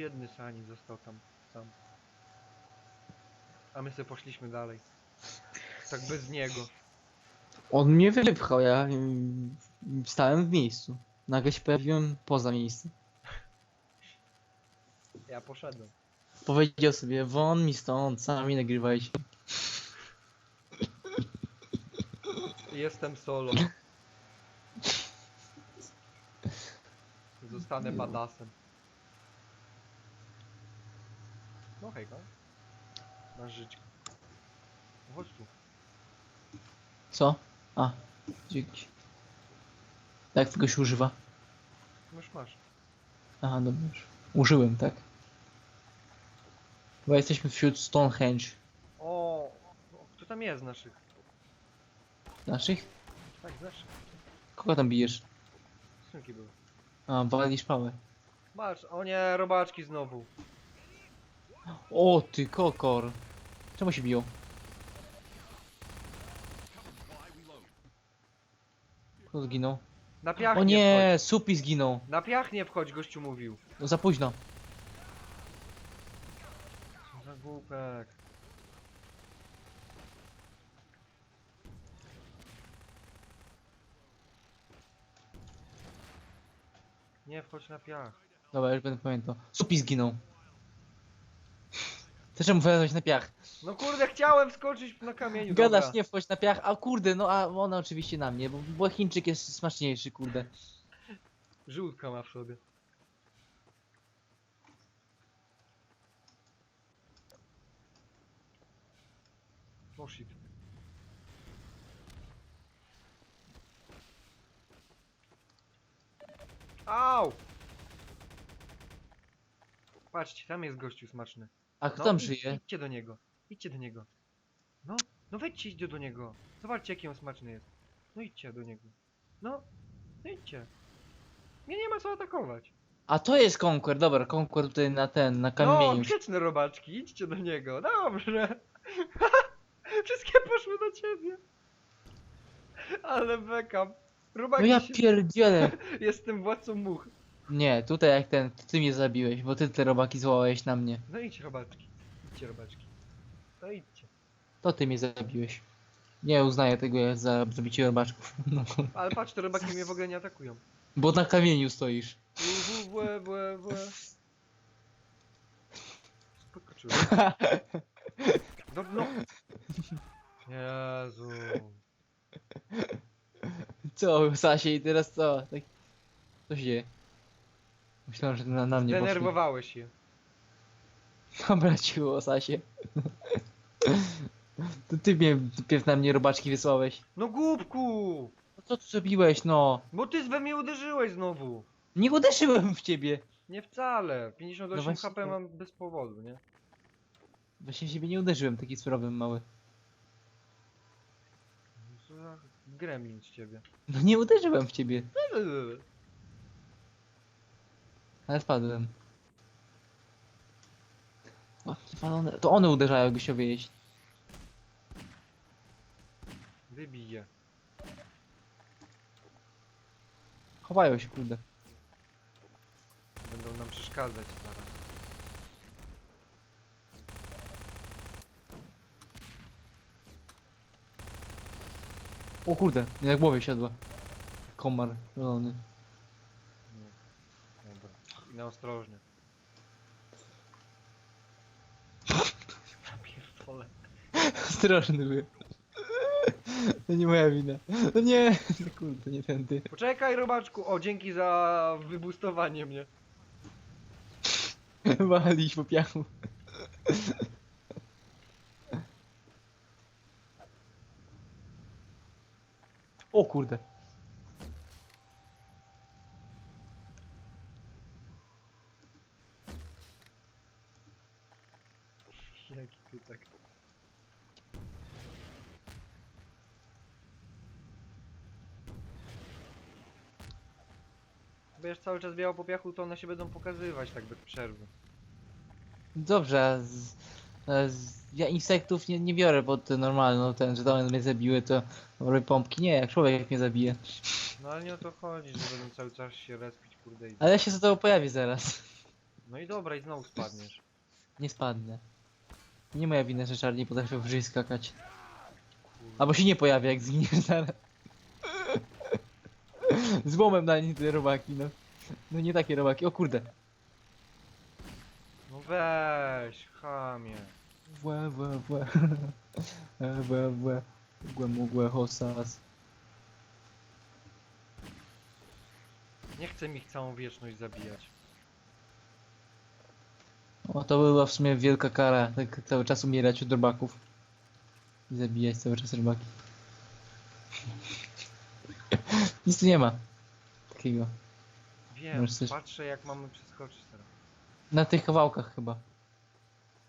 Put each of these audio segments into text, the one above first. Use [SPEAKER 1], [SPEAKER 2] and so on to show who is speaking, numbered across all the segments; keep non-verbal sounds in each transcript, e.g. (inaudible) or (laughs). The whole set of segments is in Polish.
[SPEAKER 1] biedny Sani został tam sam. A my sobie poszliśmy dalej. Tak bez niego.
[SPEAKER 2] On mnie wypchał, ja mm, stałem w miejscu. Nagle się pojawiłem poza miejscem.
[SPEAKER 1] Ja poszedłem.
[SPEAKER 2] Powiedział sobie, won mi stąd, sami nagrywajcie.
[SPEAKER 1] Jestem solo. Zostanę badasem. No hejka. Masz życie. Chodź tu.
[SPEAKER 2] Co? A, dzięki. Jak tego się używa?
[SPEAKER 1] Masz, masz.
[SPEAKER 2] Aha, dobrze. już. Użyłem, tak? Chyba jesteśmy wśród Stonehenge.
[SPEAKER 1] O, o, kto tam jest z naszych?
[SPEAKER 2] Naszych?
[SPEAKER 1] Tak, z naszych.
[SPEAKER 2] Kogo tam bijesz?
[SPEAKER 1] Skrzynki były.
[SPEAKER 2] A, walisz pałę.
[SPEAKER 1] Masz, o nie, robaczki znowu.
[SPEAKER 2] O, ty kokor. Czemu się biją? Kto zginął?
[SPEAKER 1] Na piach
[SPEAKER 2] O
[SPEAKER 1] nie,
[SPEAKER 2] nie, Supi zginął.
[SPEAKER 1] wchodź. Na piach nie wchodź, gościu mówił.
[SPEAKER 2] No za późno.
[SPEAKER 1] Co za głupek. Nie wchodź na piach.
[SPEAKER 2] Dobra, już będę pamiętał. Supi zginął. Ty czemu wylazłeś na piach?
[SPEAKER 1] No kurde, chciałem skoczyć na kamieniu.
[SPEAKER 2] Gadasz,
[SPEAKER 1] dobra.
[SPEAKER 2] nie wchodź na piach, a kurde, no a ona oczywiście na mnie, bo, bo Chińczyk jest smaczniejszy, kurde.
[SPEAKER 1] Żółtka ma w sobie. Oh shit. Au! Patrzcie, tam jest gościu smaczny.
[SPEAKER 2] A kto
[SPEAKER 1] No,
[SPEAKER 2] tam
[SPEAKER 1] idź-
[SPEAKER 2] żyje?
[SPEAKER 1] Idźcie do niego. Idźcie do niego. No, no wejdźcie, idźcie do niego. Zobaczcie, jaki on smaczny jest. No idźcie do niego. No, no idźcie. Mnie nie ma co atakować.
[SPEAKER 2] A to jest Conquer, dobra, Conquer tutaj na ten, na
[SPEAKER 1] No,
[SPEAKER 2] kamieniu.
[SPEAKER 1] grzeczne robaczki, idźcie do niego. Dobrze. (laughs) Wszystkie poszły do ciebie. Ale backup.
[SPEAKER 2] No
[SPEAKER 1] Robaki
[SPEAKER 2] ja
[SPEAKER 1] się...
[SPEAKER 2] pierdzielę. (laughs)
[SPEAKER 1] Jestem władcą much.
[SPEAKER 2] Nie, tutaj jak ten, to ty mnie zabiłeś, bo ty te robaki zwołałeś na mnie.
[SPEAKER 1] No idź robaczki. Idźcie robaczki. No idźcie.
[SPEAKER 2] To ty mnie zabiłeś. Nie uznaję tego za zabicie robaczków. (laughs) No,
[SPEAKER 1] Ale patrz, te robaki mnie w ogóle nie atakują.
[SPEAKER 2] bo na kamieniu stoisz.
[SPEAKER 1] Uhu, błe, błe, błe. Spokoczyłem. (laughs) No, no. Jezu.
[SPEAKER 2] Co, Sasie i teraz co? Tak... Co się dzieje? Myślałem, że na, na mnie poszli.
[SPEAKER 1] Denerwowałeś się.
[SPEAKER 2] Dobra, cicho, Sasie. To ty mnie pierw na mnie robaczki wysłałeś.
[SPEAKER 1] No głupku!
[SPEAKER 2] No co tu zrobiłeś, no?
[SPEAKER 1] Bo ty we mnie uderzyłeś znowu.
[SPEAKER 2] Nie uderzyłem w ciebie.
[SPEAKER 1] Nie wcale. 58
[SPEAKER 2] No właśnie
[SPEAKER 1] HP mam bez powodu, nie?
[SPEAKER 2] Właśnie w siebie nie uderzyłem, taki sprawem mały.
[SPEAKER 1] Co za gremlin z ciebie.
[SPEAKER 2] No nie uderzyłem w ciebie, ale spadłem. O, chyba one, to one uderzają, jakby się wyjeść.
[SPEAKER 1] Wybiję.
[SPEAKER 2] Chowają się, kurde.
[SPEAKER 1] Będą nam przeszkadzać zaraz.
[SPEAKER 2] O kurde, nie na głowie siadła. Komar, zielony.
[SPEAKER 1] Na ostrożnie. Ja pierdolę.
[SPEAKER 2] Straszny był. To nie moja wina. No nie, kurde, nie tędy.
[SPEAKER 1] Poczekaj robaczku. O, dzięki za wybustowanie mnie.
[SPEAKER 2] Walić po piachu. O kurde.
[SPEAKER 1] Jaki tak. Będziesz cały czas biało po piachu, to one się będą pokazywać tak bez przerwy.
[SPEAKER 2] Dobrze, a z, a z, ja insektów nie, nie biorę pod te normalne, no ten, że one mnie zabiły, to robię pompki. Nie, jak człowiek mnie zabije.
[SPEAKER 1] No ale nie o to chodzi, że będą cały czas się respić, kurde i...
[SPEAKER 2] Ale ja się za to pojawię zaraz.
[SPEAKER 1] No i dobra, i znowu spadniesz.
[SPEAKER 2] Nie spadnę. Nie moja wina, że czarni potrafią wyżej skakać. Albo się nie pojawia, jak zginiesz (laughs) zaraz. Z łomem na nie te robaki, no. No nie takie robaki, o kurde.
[SPEAKER 1] No weź, chamie.
[SPEAKER 2] Włe, włe, włe. E, Włe, włe. Mgłę, mgłę, hosas.
[SPEAKER 1] Nie chcę mi ich całą wieczność zabijać.
[SPEAKER 2] O, to była w sumie wielka kara, tak cały czas umierać od robaków. I zabijać cały czas robaki. (laughs) Nic tu nie ma. Takiego.
[SPEAKER 1] Wiem,
[SPEAKER 2] Możesz coś-
[SPEAKER 1] patrzę jak mamy przeskoczyć teraz.
[SPEAKER 2] Na tych kawałkach chyba.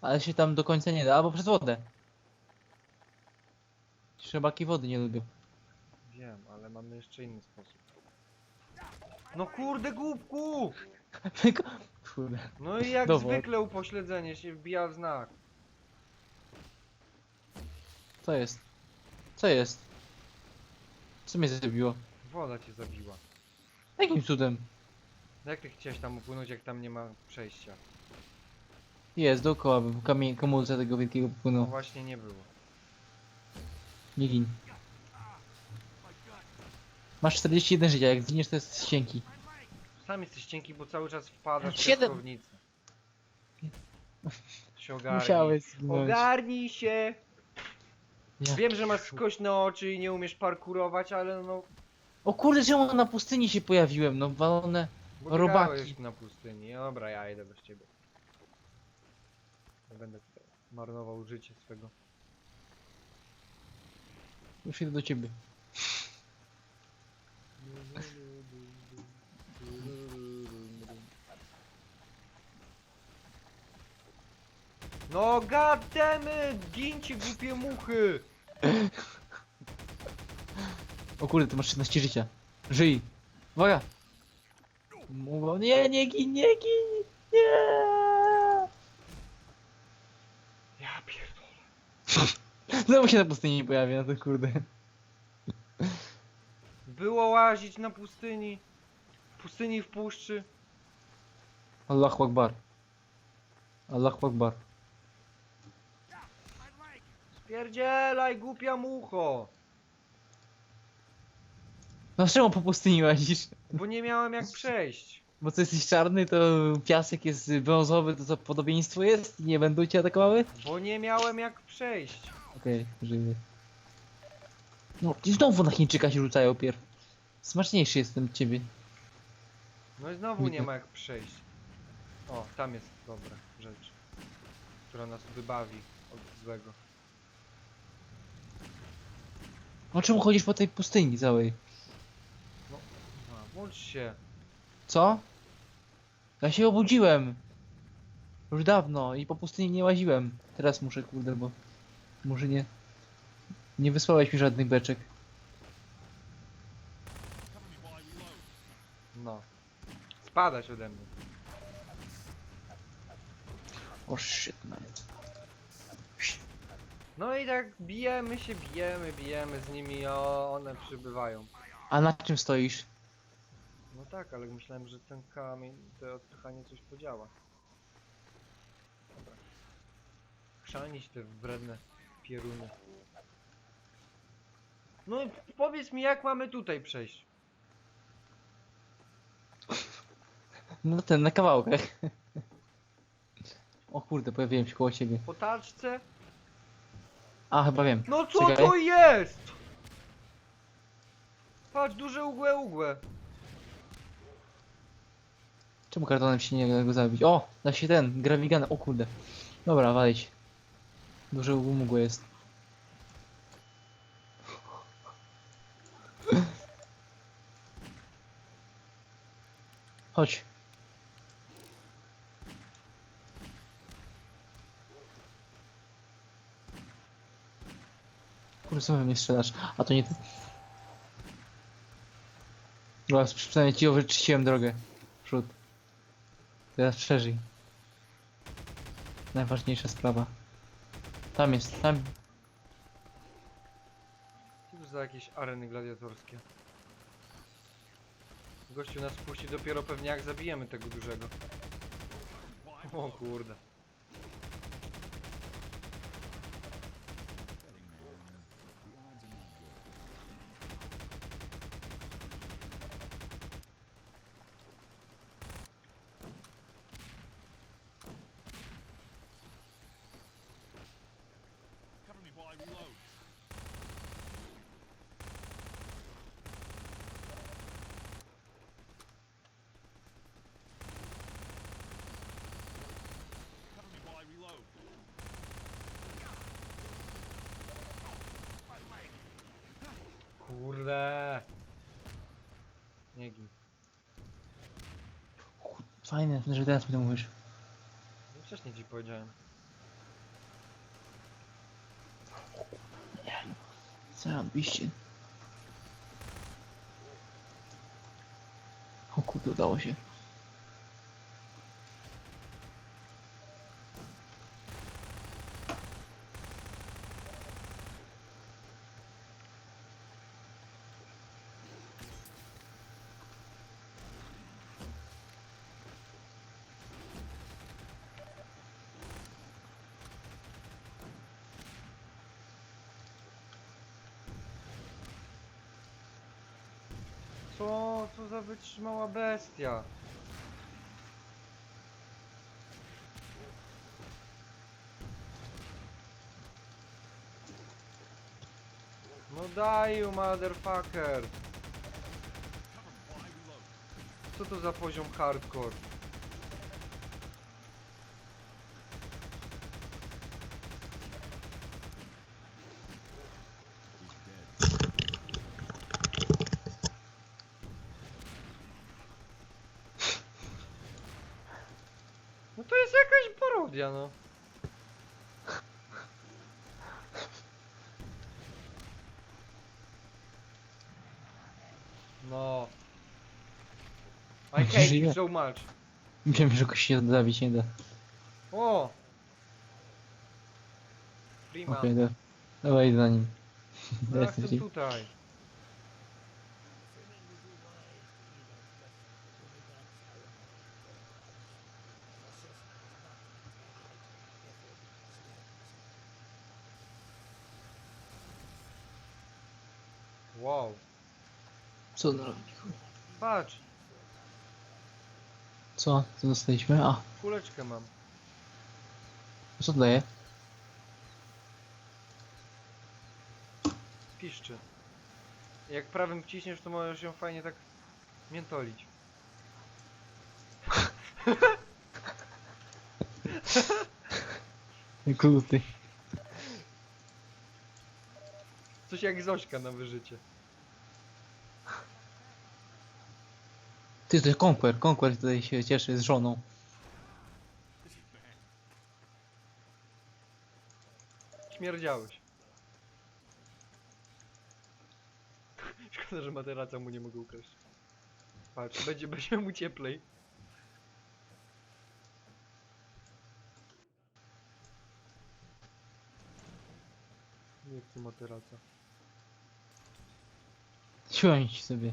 [SPEAKER 2] Ale się tam do końca nie da, albo przez wodę. Robaki wody nie lubią.
[SPEAKER 1] Wiem, ale mamy jeszcze inny sposób. No kurde głupku! (laughs)
[SPEAKER 2] Kurde.
[SPEAKER 1] No i jak
[SPEAKER 2] Dowód.
[SPEAKER 1] zwykle upośledzenie się wbija w znak.
[SPEAKER 2] Co jest? Co jest? Co mnie zrobiło?
[SPEAKER 1] Woda cię zabiła.
[SPEAKER 2] Jakim cudem?
[SPEAKER 1] Jak ty chciałeś tam upłynąć, jak tam nie ma przejścia?
[SPEAKER 2] Jest, dookoła bym kamie- komórce tego wielkiego
[SPEAKER 1] No właśnie nie było.
[SPEAKER 2] Nie gin. Masz 41 życia, jak zginiesz to jest cienki.
[SPEAKER 1] Sam jesteś cienki, bo cały czas wpadasz w
[SPEAKER 2] Siedem.
[SPEAKER 1] piaskownicę. Się ogarnij.
[SPEAKER 2] Musiałeś zginąć.
[SPEAKER 1] Ogarnij się!
[SPEAKER 2] Ja
[SPEAKER 1] Wiem, że masz skośne oczy i nie umiesz parkurować, ale no...
[SPEAKER 2] O kurde, czemu na pustyni się pojawiłem? No walone.
[SPEAKER 1] Bo
[SPEAKER 2] Robaki.
[SPEAKER 1] grałeś na pustyni. Dobra, ja idę bez ciebie. Nie będę tutaj marnował życie swego.
[SPEAKER 2] Już idę do ciebie.
[SPEAKER 1] No goddammit! Gincie głupie muchy!
[SPEAKER 2] O kurde, ty masz 13 życia. Żyj. Uwaga. Mówią, nie, nie gin, nie gin. Nie.
[SPEAKER 1] Ja pierdolę. (laughs)
[SPEAKER 2] Znowu się na pustyni pojawia, no to kurde.
[SPEAKER 1] Było łazić na pustyni. W pustyni w puszczy.
[SPEAKER 2] Allahu Akbar. Allahu Akbar.
[SPEAKER 1] Spierdzielaj, głupia mucho!
[SPEAKER 2] No czemu po pustyni łazisz?
[SPEAKER 1] Bo nie miałem jak przejść.
[SPEAKER 2] Bo co jesteś czarny, to piasek jest brązowy, to co podobieństwo jest? I nie będą cię atakowały?
[SPEAKER 1] Bo nie miałem jak przejść.
[SPEAKER 2] Okej, żyję. No, i znowu na Chińczyka się rzucają pierw. Smaczniejszy jestem od ciebie.
[SPEAKER 1] No i znowu nie (laughs) ma jak przejść. O, tam jest dobra rzecz. Która nas wybawi od złego.
[SPEAKER 2] O czemu chodzisz po tej pustyni całej?
[SPEAKER 1] A, włącz się.
[SPEAKER 2] Co? Ja się obudziłem. Już dawno i po pustyni nie łaziłem. Teraz muszę, kurde, bo... Może nie... Nie wysłałeś mi żadnych beczek.
[SPEAKER 1] No. Spadać ode mnie.
[SPEAKER 2] O shit, man.
[SPEAKER 1] No i tak bijemy się, bijemy, bijemy z nimi, o, one przybywają.
[SPEAKER 2] A na czym stoisz?
[SPEAKER 1] No tak, ale myślałem, że ten kamień, to odpychanie coś podziała. Dobra. Chrzanić te wredne pieruny. No i powiedz mi, jak mamy tutaj przejść?
[SPEAKER 2] No ten, na kawałkach. (laughs) O kurde, pojawiłem się koło ciebie.
[SPEAKER 1] Po taczce?
[SPEAKER 2] A, chyba wiem.
[SPEAKER 1] No co
[SPEAKER 2] Czekaj.
[SPEAKER 1] to jest? Patrz, duże ugłe, ugłe.
[SPEAKER 2] Czemu kartonem się nie da go zabić? O! Da się ten, gravigan. O kurde. Dobra, walić. Duże umugłe jest. (laughs) Chodź. Kurde, co we mnie strzelasz? A to nie ty. Dobra, przynajmniej ci wyczyściłem drogę. Przód. Teraz przeżyj. Najważniejsza sprawa. Tam jest, tam.
[SPEAKER 1] Cóż za jakieś areny gladiatorskie. Gościu nas puści dopiero pewnie jak zabijemy tego dużego. O kurde. Kurde. Nie gin.
[SPEAKER 2] Fajne, że teraz mi to mówisz.
[SPEAKER 1] No Wcześniej ci powiedziałem.
[SPEAKER 2] Zarobiście. O kurde, udało się.
[SPEAKER 1] Co? Co za wytrzymała bestia? No daj you, motherfucker! Co to za poziom hardcore? No to jest jakaś parodia, no. No. I hate you so much.
[SPEAKER 2] Wiem, że go się zabić nie da.
[SPEAKER 1] O! Prima.
[SPEAKER 2] Okej, da. Dawaj na nim. (laughs)
[SPEAKER 1] No
[SPEAKER 2] Ja jestem ci.
[SPEAKER 1] tutaj. Wow,
[SPEAKER 2] Co on robi?
[SPEAKER 1] patrz,
[SPEAKER 2] Co? Co dostaliśmy? A,
[SPEAKER 1] kuleczkę mam.
[SPEAKER 2] co to daje?
[SPEAKER 1] Piszczy. Jak prawym wciśniesz, to możesz ją fajnie tak miętolić. (laughs)
[SPEAKER 2] Gluty.
[SPEAKER 1] Coś jak Zośka na wyżycie.
[SPEAKER 2] Ty, to jest Conquer. Conquer tutaj się cieszy z żoną.
[SPEAKER 1] Śmierdziałeś. (laughs) Szkoda, że materaca mu nie mogę ukraść. Patrz, będzie, (laughs) będzie mu cieplej. Nie chcę materaca.
[SPEAKER 2] Siądź sobie.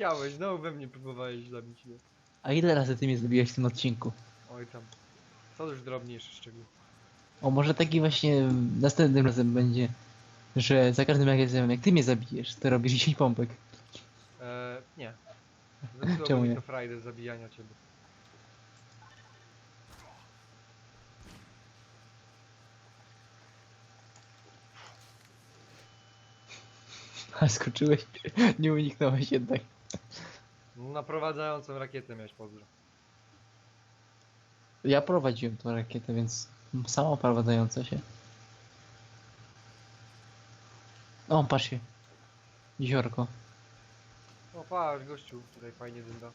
[SPEAKER 1] Chciałeś, znowu we mnie próbowałeś zabić mnie.
[SPEAKER 2] A ile razy ty mnie zabiłeś w tym odcinku?
[SPEAKER 1] Oj tam. Co już drobniejszy szczegół.
[SPEAKER 2] O, może taki właśnie następnym razem będzie, że za każdym razem jak ty mnie zabijesz, to robisz 10 pompek.
[SPEAKER 1] Eee, nie. (laughs) Zepsułoby
[SPEAKER 2] Czemu
[SPEAKER 1] mi
[SPEAKER 2] nie?
[SPEAKER 1] to frajdę zabijania ciebie. (laughs)
[SPEAKER 2] A skoczyłeś, (laughs) nie uniknąłeś jednak.
[SPEAKER 1] Naprowadzającą rakietę miałeś pozdro.
[SPEAKER 2] Ja prowadziłem tą rakietę, więc sama prowadzająca się. O, patrz się. Jeziorko.
[SPEAKER 1] O patrz gościu, tutaj fajnie dynda.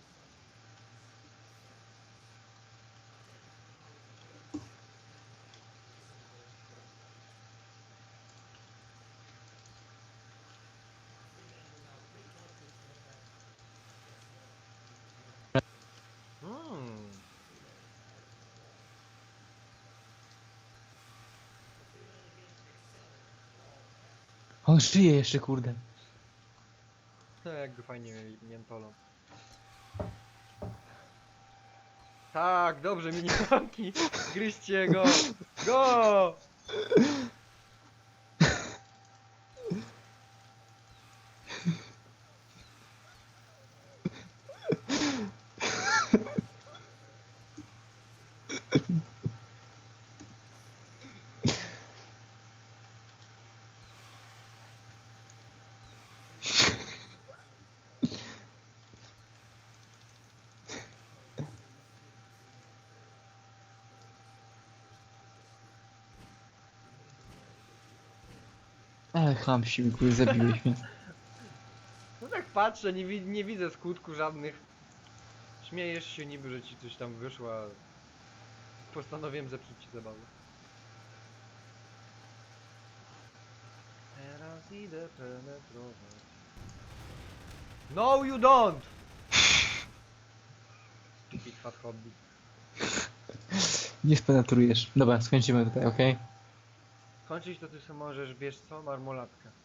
[SPEAKER 1] Mm.
[SPEAKER 2] On żyje jeszcze, kurde.
[SPEAKER 1] Jak go fajnie miętolą. Tak, dobrze, minionki! Gryźcie go! Go!
[SPEAKER 2] Ale kurde, zabiłeś mnie.
[SPEAKER 1] No tak patrzę, nie, wi- nie widzę skutku żadnych. Śmiejesz się niby, że ci coś tam wyszło, a postanowiłem zepsuć ci zabawę. Teraz idę penetrować. No you don't! Stupid fat hobby.
[SPEAKER 2] Nie spenetrujesz. Dobra, skończymy tutaj, okej?
[SPEAKER 1] Kończyć to ty sobie możesz, wiesz co, marmolatkę.